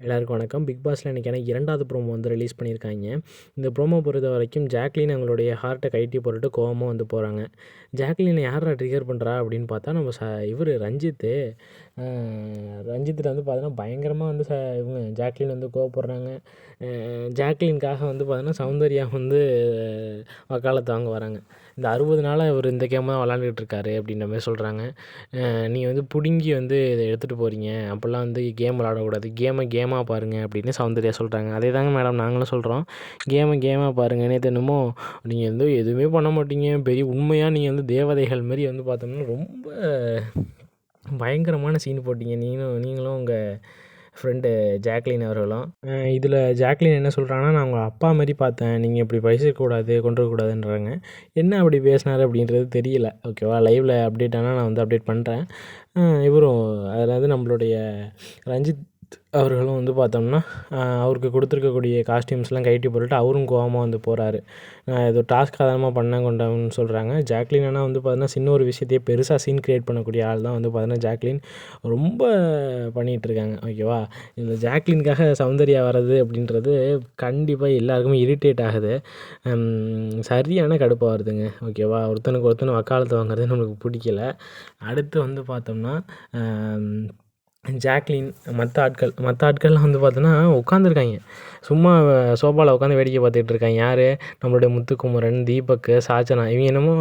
எல்லாருக்கும் வணக்கம். பிக் பாஸில் இன்றைக்கான இரண்டாவது ப்ரோமோ வந்து ரிலீஸ் பண்ணியிருக்காங்க. இந்த ப்ரோமோ பொறுத்த வரைக்கும் ஜாக்லின் அவங்களுடைய ஹார்ட்டை கைட்டி போட்டுட்டு கோவமாக வந்து போகிறாங்க ஜாக்லினை யாரா ட்ரிகர் பண்ணுறா அப்படின்னு பார்த்தா நம்ம ச இவர் ரஞ்சித்து ரஞ்சித்தில் வந்து பார்த்தோன்னா பயங்கரமாக வந்து ச இவங்க ஜாக்லின் வந்து கோவப்படுறாங்க. ஜாக்லின்காக வந்து பார்த்தோன்னா சௌந்தர்யா வந்து வக்காலத்து வாங்க வராங்க. இந்த அறுபது நாளாக இவர் இந்த கேம் தான் விளாண்டுக்கிட்டு இருக்காரு அப்படின்ற மாதிரி சொல்கிறாங்க நீங்கள் வந்து பிடுங்கி வந்து இதை எடுத்துகிட்டு போகிறீங்க அப்போல்லாம் வந்து கேம் விளாடக்கூடாது கேமை கேமாக பாருங்கள் அப்படின்னு சௌந்தர்யா சொல்கிறாங்க அதே தாங்க மேடம் நாங்களும் சொல்கிறோம் கேமை கேமாக பாருங்கள் நேற்று என்னமோ நீங்கள் வந்து எதுவுமே பண்ண மாட்டீங்க. பெரிய உண்மையாக நீங்கள் வந்து தேவதைகள் மாரி வந்து பார்த்தோம்னா ரொம்ப பயங்கரமான சீன் போட்டீங்க. நீங்களும் நீங்களும் உங்கள் ஃப்ரெண்டு ஜாக்லின் அவர்களும். இதில் ஜாக்லின் என்ன சொல்கிறாங்கன்னா நான் உங்கள் அப்பா மாதிரி பார்த்தேன். நீங்கள் இப்படி பேசக்கூடாது கொண்டு வரக்கூடாதுன்றாங்க என்ன அப்படி பேசினாரு அப்படின்றது தெரியல. ஓகேவா? லைவில் அப்டேட் ஆனால் நான் வந்து அப்டேட் பண்ணுறேன் இவரும் அதாவது நம்மளுடைய ரஞ்சித் அவர்களும் வந்து பார்த்தோம்னா அவருக்கு கொடுத்துருக்கக்கூடிய காஸ்டியூம்ஸ்லாம் கழட்டி போட்டுட்டு அவரும் கோவமாக வந்து போகிறாரு நான் ஏதோ டாஸ்க் ஆதாரமாக பண்ண கொண்டவன்னு சொல்கிறாங்க ஜாக்லின் ஆனால் வந்து பார்த்தோன்னா சின்ன ஒரு விஷயத்தையே பெருசாக சீன் க்ரியேட் பண்ணக்கூடிய ஆள் தான் வந்து பார்த்தோன்னா ஜாக்லின். ரொம்ப பண்ணிகிட்ருக்காங்க ஓகேவா இந்த ஜாக்லினுக்காக சௌந்தர்யா வர்றது அப்படின்றது கண்டிப்பாக எல்லாருக்குமே இரிட்டேட் ஆகுது. சரியான கடுப்பாக வருதுங்க. ஓகேவா ஒருத்தனுக்கு ஒருத்தனை வக்காலத்து வாங்குறது நம்மளுக்கு பிடிக்கல. அடுத்து வந்து பார்த்தோம்னா ஜாக்லின் மற்ற ஆட்கள் மற்ற ஆட்கள்லாம் வந்து பார்த்தோன்னா உட்காந்துருக்காங்க சும்மா சோஃபாவில் உட்காந்து வேடிக்கை பார்த்துட்டு இருக்காங்க. யார்? நம்மளுடைய முத்துக்குமரன் தீபக் சாச்சனா. இவங்க என்னமோ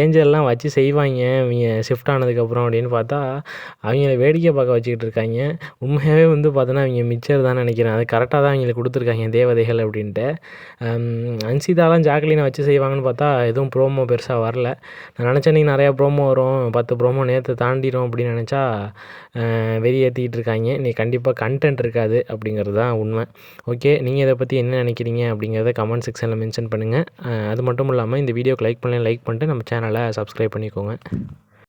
ஏஞ்சல்லாம் வச்சு செய்வாங்க. இவங்க ஷிஃப்ட் ஆனதுக்கப்புறம் அப்படின்னு பார்த்தா அவங்கள வேடிக்கை பார்க்க வச்சுக்கிட்டு இருக்காங்க. உண்மையாகவே வந்து பார்த்தோன்னா அவங்க மிச்சர் தான் நினைக்கிறேன். அது கரெக்டாக தான் அவங்களுக்கு கொடுத்துருக்காங்க தேவதைகள் அப்படின்ட்டு. அன்சிதாலாம் ஜாக்லினை வச்சு செய்வாங்கன்னு பார்த்தா எதுவும் ப்ரோமோ பெருசாக வரல. நான் நினச்சேன் நிறையா ப்ரோமோ வரும். பத்து ப்ரோமோ நேற்று தாண்டிடும் அப்படின்னு நினச்சா வெளியேற்றிக்கிட்டு இருக்காங்க நீ கண்டிப்பாக கன்டென்ட் இருக்காது அப்படிங்கிறது தான் உண்மை. ஓகே நீங்கள் இதை பற்றி என்ன நினைக்கிறீங்க அப்படிங்கிறத கமெண்ட் செக்ஷனில் மென்ஷன் பண்ணுங்கள் அது மட்டும் இல்லாமல் இந்த வீடியோக்கு லைக் பண்ணி லைக் பண்ணிட்டு நம்ம சேனலை சப்ஸ்கிரைப் பண்ணிக்கோங்க.